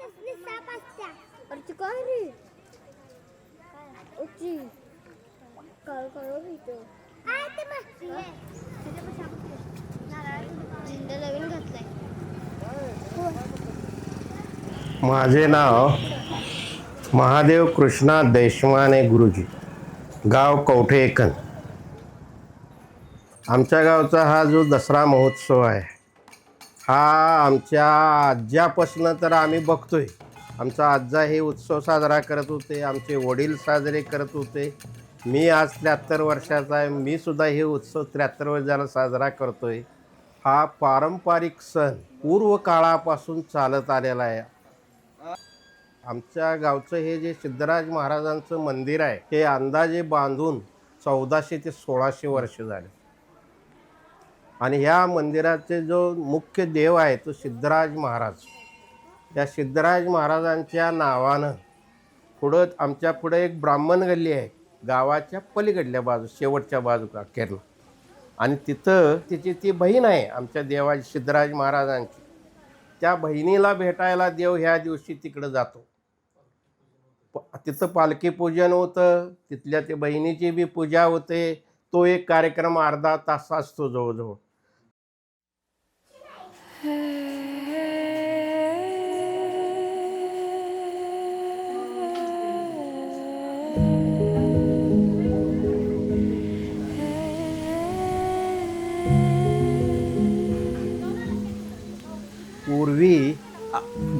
तसली साप असत्या अरे काय रे उची काय काय ते आहे नवीन घातलाय माझे नाव महादेव कृष्णा देशमाने गुरुजी गाव कवठेकन. आमच्या गावचा हा जो दसरा महोत्सव आहे हा आमच्या आज्यापासनं तर आम्ही बघतोय. आमचा आज्जा हे उत्सव साजरा करत होते आमचे वडील साजरे करत होते. मी आज त्र्याहत्तर वर्षाचा आहे मी सुद्धा हे उत्सव त्र्याहत्तर वर्षाला साजरा करतोय. हा पारंपरिक सण पूर्व काळापासून चालत आलेला आहे. आमच्या गावचं हे जे सिद्धराज महाराजांचं मंदिर आहे हे अंदाजे बांधून चौदाशे ते सोळाशे वर्ष झाले. आणि ह्या मंदिराचे जो मुख्य देव आहे तो सिद्धराज महाराज. त्या सिद्धराज महाराजांच्या नावानं पुढं आमच्या पुढं एक ब्राह्मण गल्ली आहे गावाच्या पलीकडल्या बाजू शेवटच्या बाजू अखेरला आणि तिथं तिची ती बहीण आहे आमच्या देवाची सिद्धराज महाराजांची. त्या बहिणीला भेटायला देव ह्या दिवशी तिकडं जातो. प- तिथं पालखी पूजन होतं तिथल्या ते बहिणीची बी पूजा होते. तो एक कार्यक्रम अर्धा तास असतो जवळजवळ.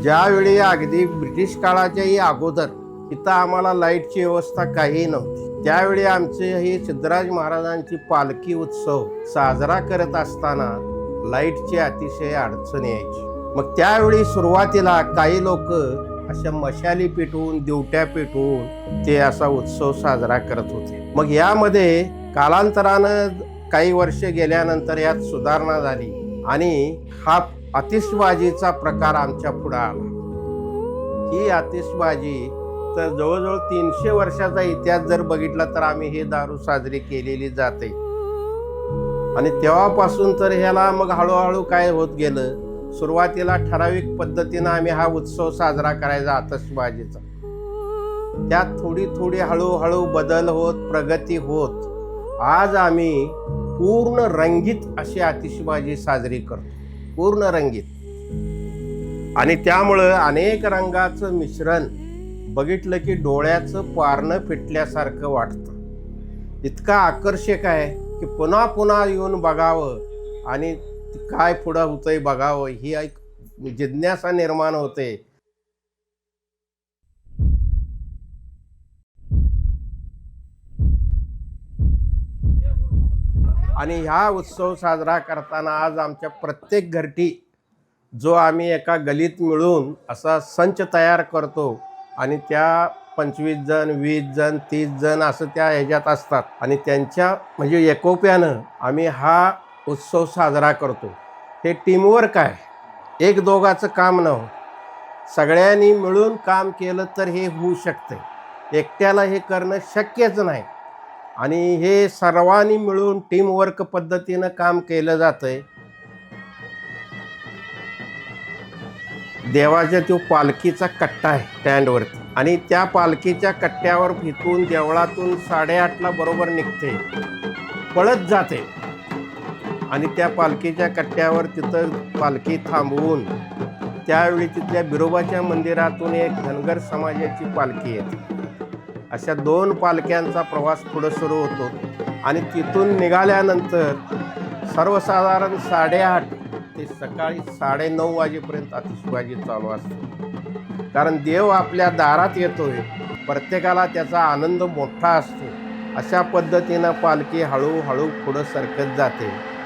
ज्यावेळी अगदी ब्रिटिश काळाच्याही अगोदर इथं आम्हाला लाईटची व्यवस्था काही नव्हती त्यावेळी आमचे हे सिद्धराज महाराजांची पालखी उत्सव साजरा करत असताना लाईटची अतिशय अडचण यायची. मग त्यावेळी सुरुवातीला काही लोक अशा मशाली पेटवून दिवट्या पेटवून ते असा उत्सव साजरा करत होते. मग यामध्ये कालांतरानं काही वर्ष गेल्यानंतर यात सुधारणा झाली आणि हा आतिषबाजीचा प्रकार आमच्या पुढे आला. ही आतिषबाजी तर जवळजवळ तीनशे वर्षाचा इतिहास जर बघितला तर आम्ही हे दारू साजरी केलेली जाते. आणि तेव्हापासून तर ह्याला मग हळूहळू काय होत गेलं? सुरुवातीला ठराविक पद्धतीनं आम्ही हा उत्सव साजरा करायचा आतषबाजीचा त्यात थोडी थोडी हळूहळू बदल होत प्रगती होत. आज आम्ही पूर्ण रंगीत अशी आतिषबाजी साजरी करतो. पूर्ण रंगीत. आणि त्यामुळं अनेक रंगाचं मिश्रण बघितलं की डोळ्याचं पारणं फिटल्यासारखं वाटतं. इतका आकर्षक आहे की पुन्हा पुन्हा येऊन बघावं आणि काय पुढं होतंय बघावं ही एक जिज्ञासा निर्माण होते. आणि ह्या उत्सव साजरा करताना आज आमच्या प्रत्येक घरटी जो आम्ही एका गलीत मिळून असा संच तयार करतो आणि त्या पंचवीस जण वीस जण तीस जण असं त्या ह्याच्यात असतात. आणि त्यांच्या म्हणजे एकोप्यानं आम्ही हा उत्सव साजरा करतो. हे टीमवर्क आहे. एक दोघाचं काम न सगळ्यांनी मिळून काम केलं तर हे होऊ शकते एकट्याला हे करणं शक्यच नाही. आणि हे सर्वांनी मिळून टीमवर्क पद्धतीनं काम केलं जातंय. देवाच्या तो पालखीचा कट्टा आहे स्टँडवरती आणि त्या पालखीच्या कट्ट्यावर फितून देवळातून साडेआठला बरोबर निघते. पळत जाते. आणि त्या पालखीच्या कट्ट्यावर तिथं पालखी थांबवून त्यावेळी तिथल्या बिरोबाच्या मंदिरातून एक धनगर समाजाची पालखी येते. अशा दोन पालख्यांचा प्रवास पुढं सुरू होतो. आणि तिथून निघाल्यानंतर सर्वसाधारण साडेआठ ते सकाळी साडेनऊ वाजेपर्यंत आतिषबाजी चालू असते. कारण देव आपल्या दारात येतोय. प्रत्येकाला त्याचा आनंद मोठा असतो. अशा पद्धतीनं पालखी हळूहळू पुढं सरकत जाते.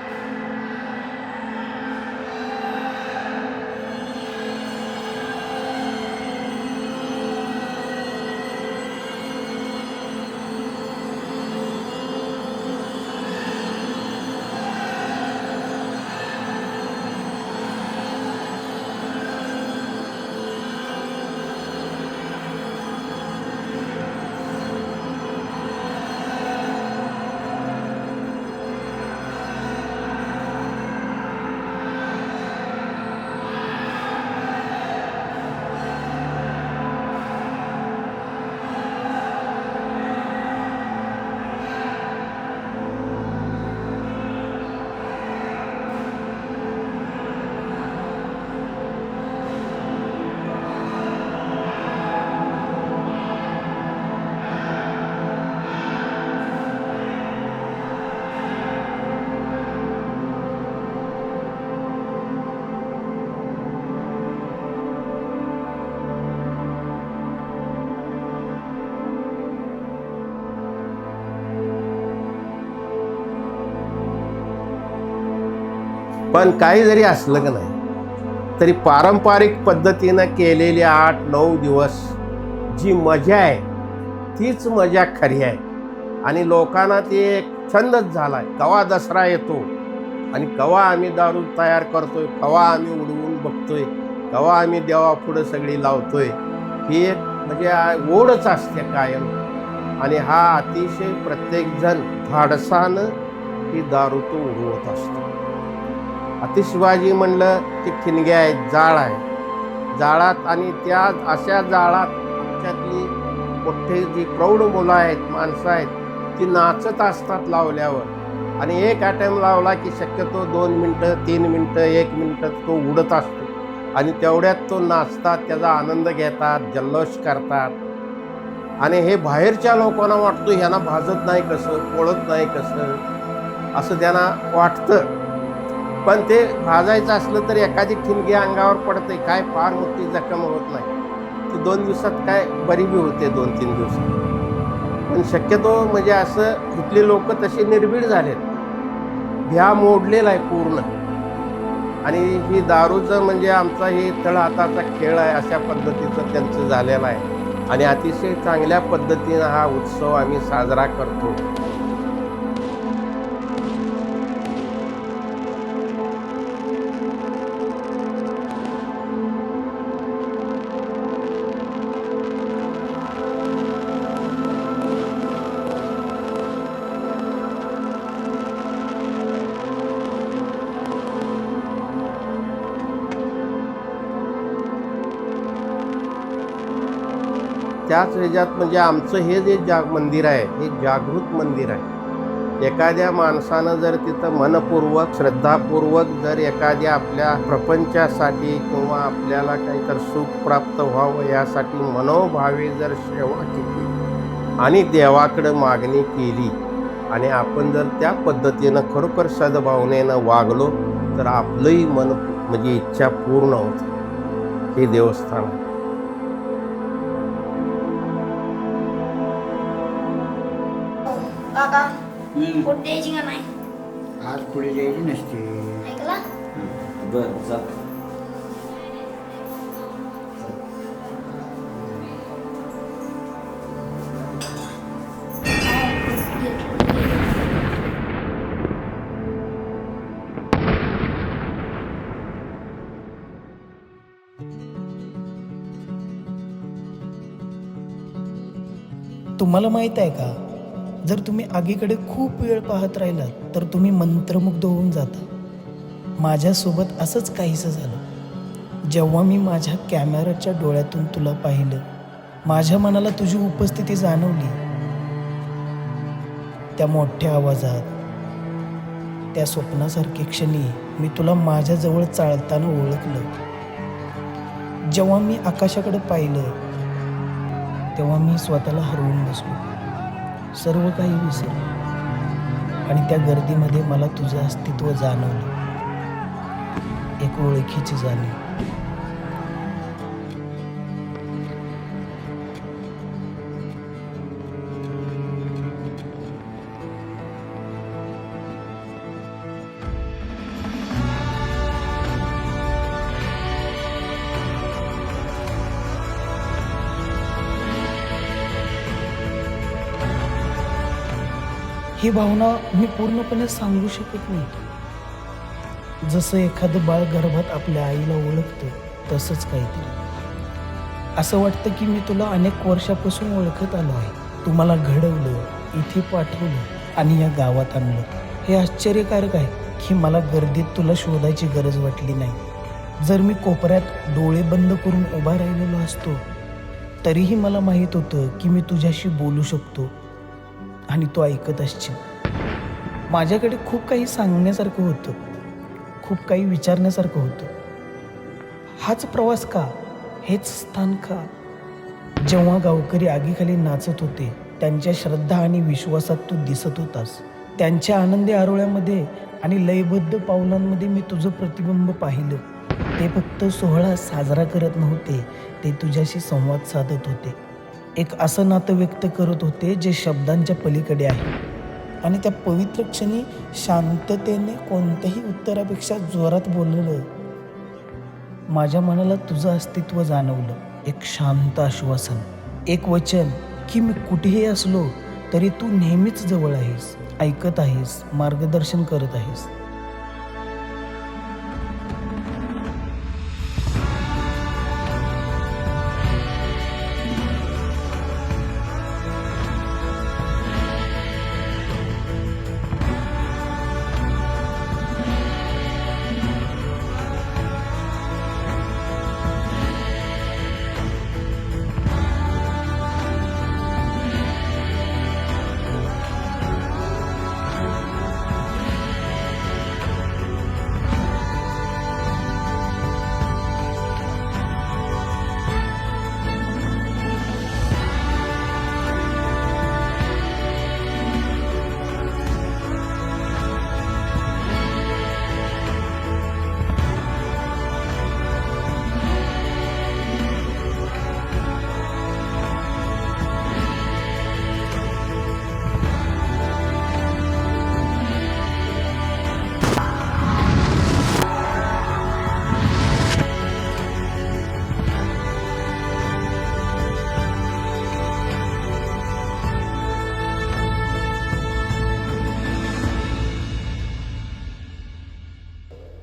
पण काही जरी असलं का नाही तरी पारंपरिक पद्धतीनं केलेले आठ नऊ दिवस जी मजा आहे तीच मजा खरी आहे. आणि लोकांना ते एक छंदच झाला आहे कवा दसरा येतो आणि कवा आम्ही दारू तयार करतोय कवा आम्ही उडवून बघतोय कवा आम्ही देवापुढं सगळी लावतोय ही एक म्हणजे ओढच असते कायम. आणि हा अतिशय प्रत्येकजण धाडसानं ही दारू तो उडवत असतो. अतिशबाजी म्हणलं की ठिणग्या आहेत जाळ आहे. जाळात आणि त्या अशा जाळात आमच्यातली मोठे जी प्रौढ मुलं आहेत माणसं आहेत ती नाचत असतात लावल्यावर. आणि एक अटेम्प लावला की शक्यतो दोन मिनटं तीन मिनटं एक मिनटं तो उडत असतो. आणि तेवढ्यात तो नाचतात त्याचा आनंद घेतात जल्लोष करतात. आणि हे बाहेरच्या लोकांना वाटतं ह्यांना भाजत नाही कसं पोळत नाही कसं असं त्यांना वाटतं. पण ते भाजायचं असलं तर एखादी ठिणगी अंगावर पडते काय फार मोठी जखम होत नाही. ती दोन दिवसात काय बरी बी होते दोन तीन दिवसात. पण शक्यतो म्हणजे असं इथले लोक तसे निर्भीड झालेत. भ्या मोडलेला आहे पूर्ण. आणि ही दारूचं म्हणजे आमचा हे तळहाताचा खेळ आहे अशा पद्धतीचं त्यांचं झालेलं आहे. आणि अतिशय चांगल्या पद्धतीनं हा उत्सव आम्ही साजरा करतो. त्याच ह्याच्यात म्हणजे आमचं हे जे जाग मंदिर आहे हे जागृत मंदिर आहे. एखाद्या माणसानं जर तिथं मनपूर्वक श्रद्धापूर्वक जर एखाद्या आपल्या प्रपंचासाठी किंवा आपल्याला काहीतरी सुख प्राप्त व्हावं यासाठी मनोभावे जर सेवा केली आणि देवाकडं मागणी केली आणि आपण जर त्या पद्धतीनं खरोखर सद्भावनेनं वागलो तर आपलंही मन म्हणजे इच्छा पूर्ण होते. हे देवस्थान कुठे द्यायची का नाही? आज पुढे द्यायची नसते. ऐकला? बर चाल तुम्हाला माहीत आहे का? जर तुम्ही आगीकडे खूप वेळ पाहत राहिलात तर तुम्ही मंत्रमुग्ध होऊन जाता. माझ्यासोबत असंच काहीसं झालं. जेव्हा मी माझ्या कॅमेराच्या डोळ्यातून तुला पाहिलं माझ्या मनाला तुझी उपस्थिती जाणवली. त्या मोठ्या आवाजात त्या स्वप्नासारखे क्षणी मी तुला माझ्याजवळ चाळताना ओळखलं. जेव्हा मी आकाशाकडे पाहिलं तेव्हा मी स्वतःला हरवून बसलो. सर्व काही विसरलो. आणि त्या गर्दीमध्ये मला तुझं अस्तित्व जाणवलं. एक ओळखीची जाणीव. ही भावना मी पूर्णपणे सांगू शकत नाही. जसं एखादं बाळ गर्भात आपल्या आईला ओळखतं तसंच काहीतरी. असं वाटतं की मी तुला अनेक वर्षापासून ओळखत आलो आहे. तुम्हाला घडवलं इथे पाठवलं आणि या गावात आणलं. हे आश्चर्यकारक आहे की मला गर्दीत तुला शोधायची गरज वाटली नाही. जर मी कोपऱ्यात डोळे बंद करून उभा राहिलेलो असतो तरीही मला माहीत होतं की मी तुझ्याशी बोलू शकतो आणि तो ऐकत असशील माझ्याकडे खूप काही सांगण्यासारखं होतं. खूप काही विचारण्यासारखं होतं. हाच प्रवास का? हेच स्थान का? जेव्हा गावकरी आगीखाली नाचत होते त्यांच्या श्रद्धा आणि विश्वासात तू दिसत होतास त्यांच्या आनंदी आरोळ्यामध्ये आणि लयबद्ध पावलांमध्ये मी तुझं प्रतिबिंब पाहिलं. ते फक्त सोहळा साजरा करत नव्हते ते तुझ्याशी संवाद साधत होते. एक असं नातं व्यक्त करत होते जे शब्दांच्या पलीकडे आहे. आणि त्या पवित्र क्षणी शांततेने कोणत्याही उत्तरापेक्षा जोरात बोललेलं माझ्या मनाला तुझं अस्तित्व जाणवलं. एक शांत आश्वासन एक वचन की मी कुठेही असलो तरी तू नेहमीच जवळ आहेस ऐकत आहेस मार्गदर्शन करत आहेस.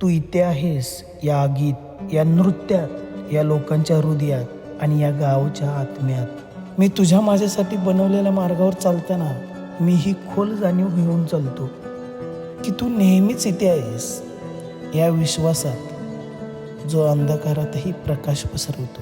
तू इथे आहेस या गीत या नृत्यात या लोकांच्या हृदयात आणि या गावच्या आत्म्यात. मी तुझ्या माझ्यासाठी बनवलेल्या मार्गावर चालताना मी ही खोल जाणीव घेऊन चालतो की तू नेहमीच इथे आहेस. या विश्वासात जो अंधकारातही प्रकाश पसरवतो.